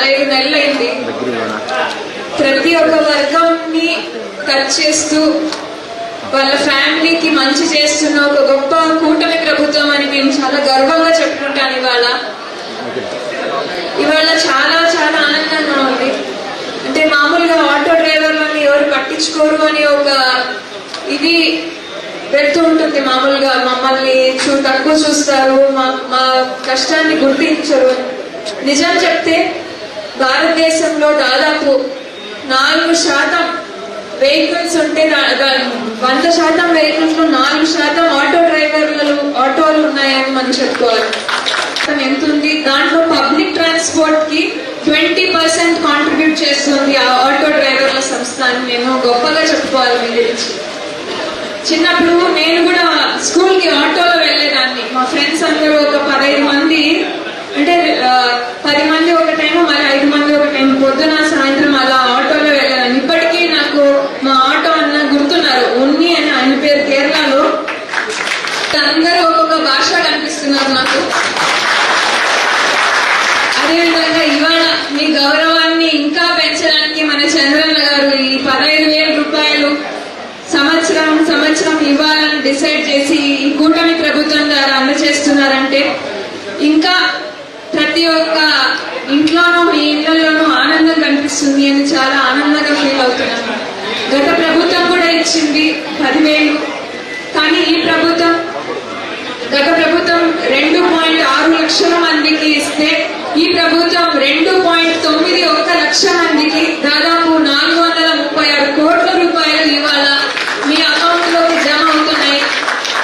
పదహైదు నెలలైంది. ప్రతి ఒక్క వర్గంని టచ్ చేస్తూ వాళ్ళ ఫ్యామిలీకి మంచి చేస్తున్న ఒక గొప్ప కూటమి ప్రభుత్వం అని నేను చాలా గర్వంగా చెప్పుకుంటాను ఇవాళ. ఇవాళ చాలా చాలా ఆనందంగా ఉంది. అంటే మామూలుగా ఆటో డ్రైవర్లని ఎవరు పట్టించుకోరు అని ఒక ఇది పెడుతూ ఉంటుంది మామూలుగా. మమ్మల్ని చూ తక్కువ చూస్తారు మా మా కష్టాన్ని గుర్తించరు. నిజం చెప్తే భారతదేశంలో దాదాపు నాలుగు శాతం వెహికల్స్ ఉంటే వంద శాతం వెహికల్స్లో నాలుగు శాతం ఆటో డ్రైవర్లు ఆటోలు ఉన్నాయని మనం చెప్పుకోవాలి. ఎంత ఉంది? దాంట్లో పబ్లిక్ ట్రాన్స్పోర్ట్కి ట్వంటీ పర్సెంట్ కాంట్రిబ్యూట్ చేస్తుంది ఆ ఆటో డ్రైవర్ల సంస్థ అని మేము గొప్పగా చెప్పుకోవాలి మీ గురించి. చిన్నప్పుడు నేను కూడా స్కూల్కి ఆటోలో వెళ్ళేదాన్ని. మా ఫ్రెండ్స్ అందరూ ఒక పదహైదు మంది అంటే ఆ, పది మంది ఒక టైం మరి ఐదు మంది ఒక టైం పొద్దున సాయంత్రం అలా ఆటోలో వెళ్ళేదాన్ని ఇప్పటికీ నాకు మా ఆటో అన్న గుర్తున్నారు ఉన్ని అని ఆయన పేరు కేరళలో అందరూ ఒక్కొక్క భాష కనిపిస్తున్నారు నాకు అదేవిధంగా ఇవాళ మీ గౌరవాన్ని ఇంకా పెంచడానికి మన చంద్రన్న గారు ఈ పదహైదు వేల రూపాయలు సంవత్సరం సంవత్సరం ఇవ్వాలని డిసైడ్ చేసి ఈ కూటమి ప్రభుత్వం ద్వారా అందజేస్తున్నారంటే ఇంకా ప్రతి ఒక్క ఇంట్లోనూ మీ ఇళ్ళలోనూ ఆనందం కనిపిస్తుంది అని చాలా ఆనందంగా ఫీల్ అవుతున్నాను గత ప్రభుత్వం కూడా ఇచ్చింది పదివేలు. కానీ ఈ ప్రభుత్వం గత ప్రభుత్వం రెండు పాయింట్ ఆరు లక్షల మందికి ఇస్తే ఈ ప్రభుత్వం రెండు పాయింట్ తొమ్మిది ఒక్క లక్ష మందికి దాదాపు నాలుగు వందల ముప్పై ఆరు కోట్ల రూపాయలు ఇవాళ మీ అకౌంట్లోకి జమ అవుతున్నాయి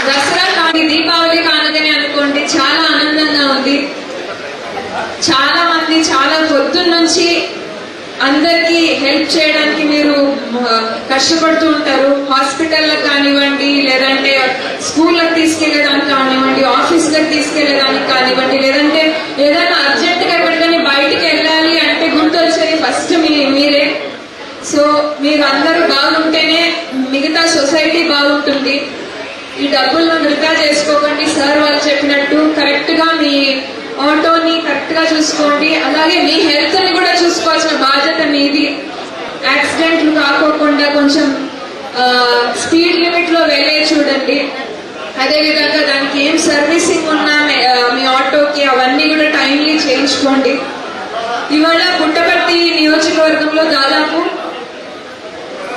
దసరా కానీ దీపావళి కానుకని అనుకోండి చాలా ఆనందంగా ఉంది చాలా మంది చాలా పొద్దున్న నుంచి అందరికి హెల్ప్ చేయడానికి మీరు కష్టపడుతూ ఉంటారు. హాస్పిటల్లకు కానివ్వండి లేదంటే స్కూళ్ళకి తీసుకెళ్ళడానికి కానివ్వండి ఆఫీస్లకు తీసుకెళ్ళడానికి కానివ్వండి లేదంటే ఏదైనా అర్జెంటుగా ఎక్కడికైనా బయటికి వెళ్ళాలి అంటే గుర్తొచ్చేది ఫస్ట్ మీ మీరే. సో మీరు అందరూ బాగుంటేనే మిగతా సొసైటీ బాగుంటుంది. ఈ డబ్బులను వృధా చేసుకోకండి. సార్ వాళ్ళు చెప్పినట్టు కరెక్ట్గా మీ ఆటో గా చూసుకోండి. అలాగే మీ హెల్త్ని కూడా చూసుకోవాల్సిన బాధ్యత మీది. యాక్సిడెంట్లు కాకోకుండా కొంచెం స్పీడ్ లిమిట్లో వెళ్ళే చూడండి. అదేవిధంగా దానికి ఏం సర్వీసింగ్ ఉన్నా మీ ఆటోకి అవన్నీ కూడా టైమ్లీ చేయించుకోండి. ఇవాళ పుట్టపర్తి నియోజకవర్గంలో దాదాపు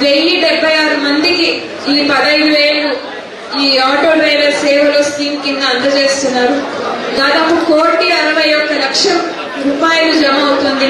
వెయ్యి డెబ్బై ఆరు మందికి ఈ పదహైదు వేలు ఈ ఆటో డ్రైవర్ సేవలో స్కీమ్ కింద అందజేస్తున్నారు. దాదాపు కోటి అరవై ఒక్క లక్షం రూపాయలు జమ అవుతుంది.